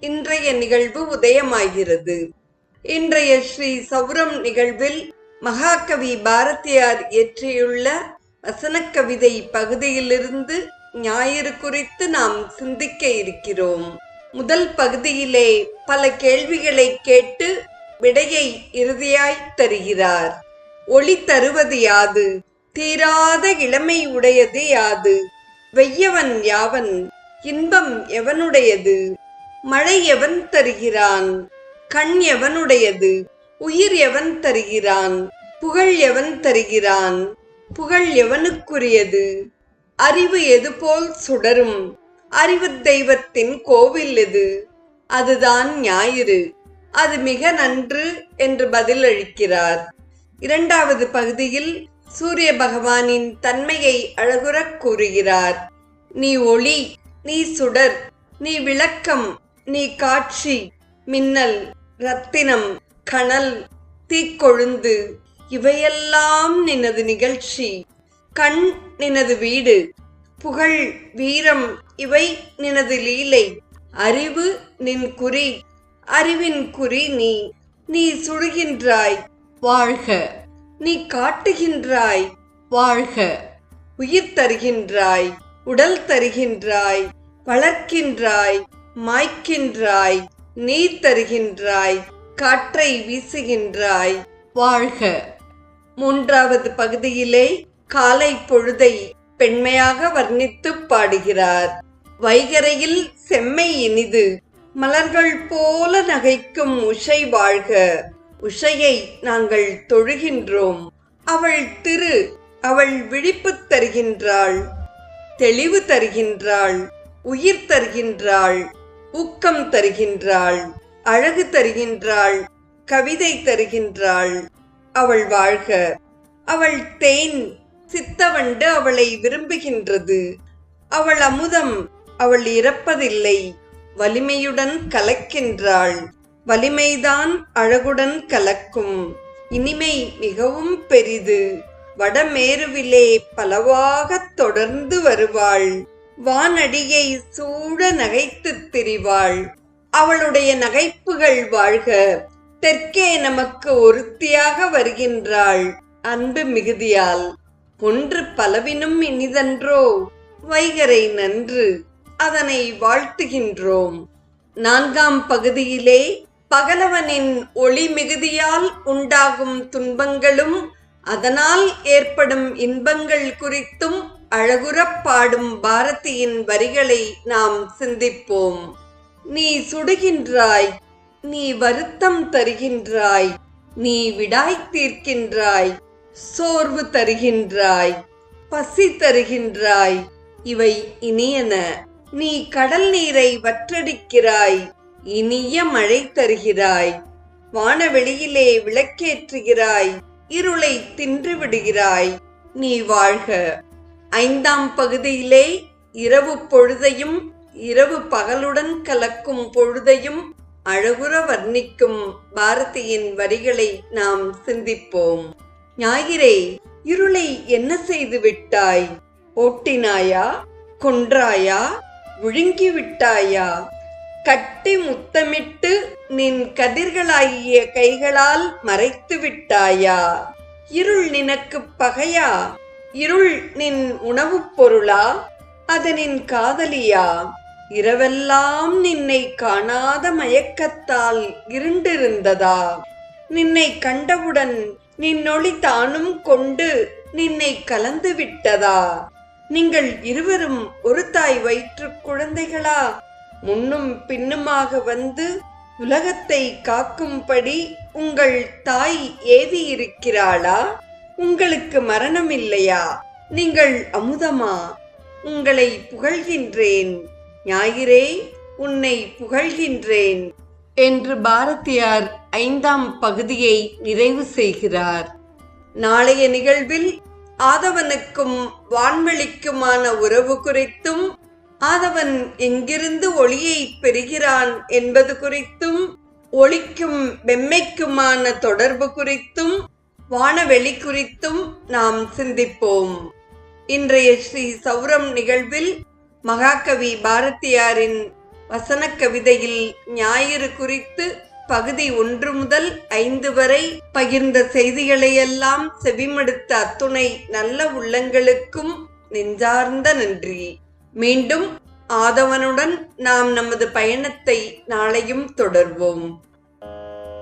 இன்றைய நிகழ்வு உதயமாகிறது. இன்றைய ஸ்ரீ சௌரம் நிகழ்வில் மகாகவி பாரதியார் இயற்றியுள்ள வசனக்கவிதை பகுதியிலிருந்து ஞாயிறு குறித்து நாம் சிந்திக்க இருக்கிறோம். முதல் பகுதியிலே பல கேள்விகளை கேட்டு விடையை இறுதியாய் தருகிறார். ஒளி தருவது யாது? தீராத இளமை உடையது யாது? வெய்யவன் யாவன்? இன்பம் எவனுடையது? மழை எவன் தருகிறான்? கண் எவனுடையது? உயிர் எவன் தருகிறான்? புகழ் எவன் தருகிறான்? புகழ் எவனுக்குரியது? அறிவு எதுபோல் சுடரும்? அறிவு தெய்வத்தின் கோவில் எது? அதுதான் ஞாயிறு. அது மிக நன்று என்று பதிலளிக்கிறார் இரண்டாவது பகுதியில் சூரிய பகவானின் தன்மையை அழகுறக் கூறுகிறார். நீ ஒளி நீ சுடர் நீ விளக்கம் நீ காட்சி மின்னல் ரத்தினம் கணல் தீக்கொழுந்து இவையெல்லாம் நினது நிகழ்ச்சி. கண் நினது வீடு புகழ் வீரம் இவை நினது லீலை. அறிவு நின் குறி அறிவின் குறி நீ. நீ சுடுகின்றாய் வாழ்க. நீ காட்டுகின்றாய் வாழ்க. உயிர் தருகின்றாய் உடல் தருகின்றாய் வளர்க்கின்றாய் மாய்க்கின்றாய் நீர் தருகின்றாய் காற்றை வீசுகின்றாய். வாழ்க. மூன்றாவது பகுதியிலே காலை பொழுதை பெண்மையாக வர்ணித்து பாடுகிறார். வைகரையில் செம்மை இனிது மலர்கள் போல நகைக்கும் உஷை வாழ்க. உஷையை நாங்கள் தொழுகின்றோம். அவள் திரு அவள் விழிப்பு தருகின்றாள். தெளிவு தருகின்றாள். உயிர் தருகின்றாள். ஊக்கம் தருகின்றாள் அழகு தருகின்றாள் கவிதை தருகின்றாள். அவள் வாழ்க. அவள் தேன் சித்தவண்டு அவளை விரும்புகின்றது. அவள் அமுதம் அவள் இறப்பதில்லை. வலிமையுடன் கலக்கின்றாள். வலிமைதான் அழகுடன் கலக்கும். இனிமை மிகவும் பெரிது. வடமேருவிலே பலவாகத் தொடர்ந்து வருவாள். வானடியை சூழ நகைத்துத் திரிவாள். அவளுடைய நகைப்புகள் வாழ்க. தெற்கே நமக்கு ஒருத்தியாக வருகின்றாள். அன்பு மிகுதியால். ஒன்று பலவினும் இனிதன்றோ? வைகரை நன்று. அதனை வாழ்த்துகின்றோம். நான்காம் பகுதியிலே பகலவனின் ஒளி மிகுதியால் உண்டாகும் துன்பங்களும் அதனால் ஏற்படும் இன்பங்கள் குறித்தும் அழகுறப் பாடும் பாரதியின் வரிகளை நாம் சிந்திப்போம். நீ சுடுகின்றாய் நீ வருத்தம் தருகின்றாய் நீ விடாய் தீர்க்கின்றாய் சோர்வு தருகின்றாய் பசி தருகின்றாய். இவை இனியன நீ கடல் நீரை வற்றடிக்கிறாய் இனிய மழை தருகிறாய். வானவெளியிலே விளக்கேற்றுகிறாய் இருளை தின்று விடுகிறாய். நீ வாழ்க. ஐந்தாம் பகுதியிலே இரவு பொழுதையும் இரவு பகலுடன் கலக்கும் பொழுதையும் அழகுற வர்ணிக்கும் பாரதியின் வரிகளை நாம் சிந்திப்போம். ஞாயிறே இருளை என்ன செய்து விட்டாய்? ஓட்டினாயா? கொன்றாயா? விழுங்கி விட்டாயா? கட்டி முத்தமிட்டு நின் கதிர்களாகிய கைகளால் மறைத்து விட்டாயா? இருள் நினக்கு பகையா? இருள் நின் உணவுப் பொருளா? அதனின் காதலியா? இரவெல்லாம் நின்னை காணாத மயக்கத்தால் இருண்டிருந்ததா? நின்னை கண்டவுடன் நின்னொளி தானும் கொண்டு நின்னை கலந்து விட்டதா? நீங்கள் இருவரும் ஒரு தாய் வயிற்றுக் குழந்தைகளா? முன்னும் பின்னுமாக வந்து உலகத்தை காக்கும்படி உங்கள் தாய் ஏவி இருக்கிறாளா உங்களுக்கு மரணம் இல்லையா நீங்கள் அமுதமா? உங்களை புகழ்கின்றேன். ஞாயிறே உன்னை புகழ்கின்றேன். என்று பாரதியார் ஐந்தாம் பகுதியை நிறைவு செய்கிறார். நாளைய நிகழ்வில் ஆதவனுக்கும் வான்வெளிக்குமான உறவு குறித்தும் ஆதவன் எங்கிருந்து ஒளியை பெறுகிறான் என்பது குறித்தும் ஒளிக்கும் வெம்மைக்குமான தொடர்பு குறித்தும் வானவெளி குறித்தும் நாம் சிந்திப்போம். இன்றைய ஸ்ரீ சௌரம் நிகழ்வில் மகாகவி பாரதியாரின் வசன கவிதையில் ஞாயிறு குறித்து பகுதி ஒன்று முதல் ஐந்து வரை பகிர்ந்த செய்திகளையெல்லாம் செவிமடுத்த அத்துணை நல்ல உள்ளங்களுக்கும் நெஞ்சார்ந்த நன்றி. மீண்டும் ஆதவனுடன் நாம் நமது பயணத்தை நாளையும் தொடர்வோம்.